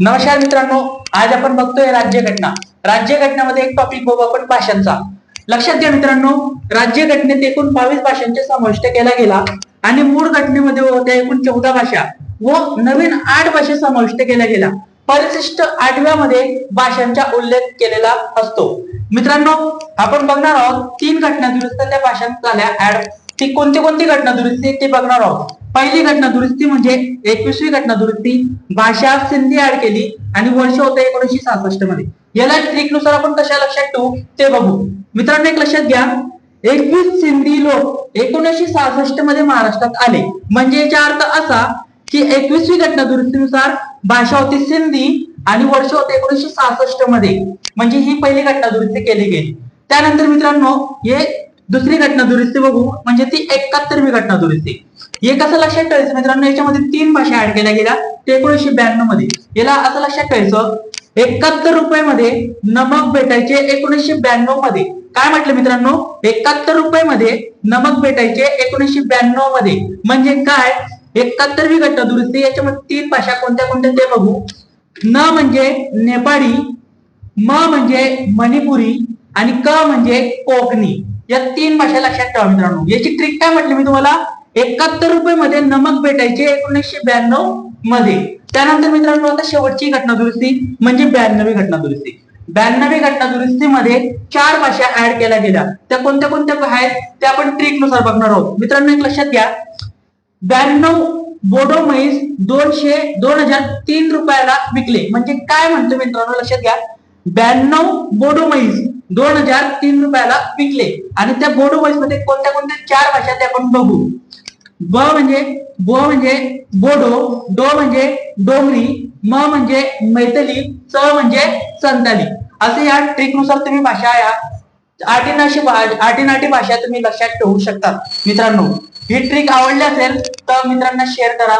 नमस्कार मित्रांनो आज आपण बघतोय राज्यघटना. राज्यघटनेमध्ये एक टॉपिक बघू आपण भाषांचा. लक्षात घ्या मित्रांनो राज्यघटनेत एकूण बावीस भाषांचे समाविष्ट केला गेला आणि मूळ घटनेमध्ये होत्या एकूण चौदा भाषा व नवीन आठ भाषा समाविष्ट केल्या गेल्या. परिशिष्ट आठव्या मध्ये भाषांचा उल्लेख केलेला असतो. मित्रांनो आपण बघणार आहोत तीन घटना दुरुस्त त्या भाषांत झाल्या. ऍड ती कोणती कोणती घटना दुरुस्ती ते बघणार आहोत. पहिली घटना दुरुस्ती म्हणजे एकवीसवी घटना दुरुस्ती. भाषा सिंधी ऍड केली आणि वर्ष होतं एकोणीशे सहासष्टमध्ये. याला ट्रिकनुसार आपण कशा लक्षात ठेवू? ते बघू. मित्रांनो एक लक्षात घ्या. एकवीस सिंधी लोक एकोणीशे सहासष्टमध्ये महाराष्ट्रात आले. म्हणजे याचा अर्थ असा की एकवीसवी घटना दुरुस्तीनुसार भाषा होती सिंधी आणि वर्ष होते एकोणीसशे सहासष्टमध्ये. म्हणजे ही पहिली घटना दुरुस्ती केली गेली. त्यानंतर मित्रांनो हे दुसरी घटना दुरुस्ती बघू. म्हणजे ती एकाहत्तरवी घटना दुरुस्ती. हे कसं लक्षात ठेवायचं मित्रांनो? याच्यामध्ये तीन भाषा ऍड केल्या गेल्या. एकोणीशे ब्याण्णवमध्ये. याला असं लक्षात ठेवायचं एकाहत्तर रुपये मध्ये नमक भेटायचे एकोणीसशे ब्याण्णवमध्ये. काय म्हटलं मित्रांनो? एकाहत्तर रुपये मध्ये नमक भेटायचे एकोणीसशे ब्याण्णवमध्ये. म्हणजे काय? एकाहत्तरवी घटना दुरुस्ती याच्यामध्ये तीन भाषा कोणत्या कोणत्या ते बघू. न म्हणजे नेपाळी म म्हणजे मणिपुरी आणि क म्हणजे कोकणी. या तीन भाषा लक्षात ठेवा मित्रांनो. याची ट्रिक काय म्हटली मी तुम्हाला? एकाहत्तर रुपये मध्ये नमक भेटायचे एकोणीसशे ब्याण्णवमध्ये. त्यानंतर मित्रांनो आता शेवटची घटना दुरुस्ती म्हणजे ब्याण्णवी घटना दुरुस्ती ब्याण्णवी घटना दुरुस्तीमध्ये चार भाषा ऍड केल्या गेल्या. त्या कोणत्या कोणत्या आहेत? त्या आपण ट्रिकनुसार बघणार आहोत. मित्रांनो एक लक्षात घ्या. ब्याण्णव बोडो म्हैस दोनशे दोन हजार तीन रुपयाला विकले. म्हणजे काय म्हणतो मित्रांनो लक्षात घ्या. ब्याण्णव बोडो म्हैस दोन हजार तीन रुपयाला विकले. आणि त्या बोडो म्हैसमध्ये कोणत्या कोणत्या चार भाषा ते आपण बघू. ब म्हणजे ब म्हणजे बोडो डो म्हणजे डोंगरी म म्हणजे मैथली च म्हणजे संताली असे या ट्रिकनुसार तुम्ही भाषा या. आटीनाशी आटीनाटी भाषा तुम्ही लक्षात ठेवू शकता. मित्रांनो ही ट्रिक आवडली असेल तर मित्रांना शेअर करा.